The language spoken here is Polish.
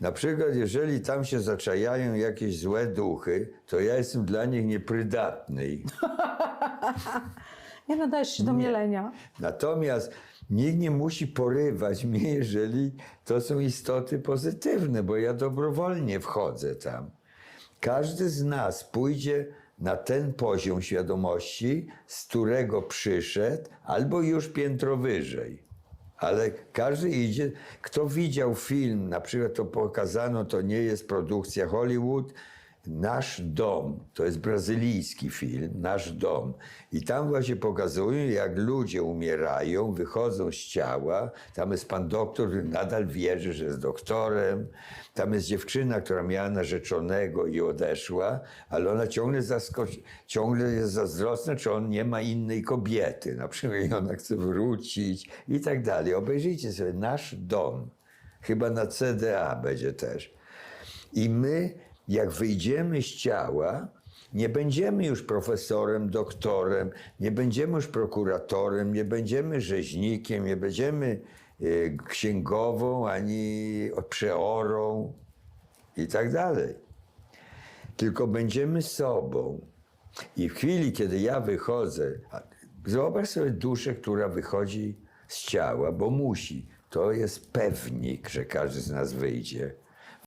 Na przykład, jeżeli tam się zaczajają jakieś złe duchy, to ja jestem dla nich nieprzydatny. Nie nadajesz się do mielenia. Natomiast nikt nie musi porywać mnie, jeżeli to są istoty pozytywne, bo ja dobrowolnie wchodzę tam. Każdy z nas pójdzie na ten poziom świadomości, z którego przyszedł, albo już piętro wyżej. Ale każdy idzie, kto widział film, na przykład to pokazano, to nie jest produkcja Hollywood, Nasz dom, to jest brazylijski film, Nasz dom. I tam właśnie pokazują, jak ludzie umierają, wychodzą z ciała. Tam jest pan doktor, który nadal wierzy, że jest doktorem. Tam jest dziewczyna, która miała narzeczonego i odeszła, ale ona ciągle, zaskoczy, ciągle jest zazdrosna, czy on nie ma innej kobiety. Na przykład i ona chce wrócić i tak dalej. Obejrzyjcie sobie Nasz dom. Chyba na CDA będzie też. I my, jak wyjdziemy z ciała, nie będziemy już profesorem, doktorem, nie będziemy już prokuratorem, nie będziemy rzeźnikiem, nie będziemy e, księgową ani przeorą i tak dalej. Tylko będziemy sobą. I w chwili, kiedy ja wychodzę, wyobraź sobie duszę, która wychodzi z ciała, bo musi. To jest pewnik, że każdy z nas wyjdzie.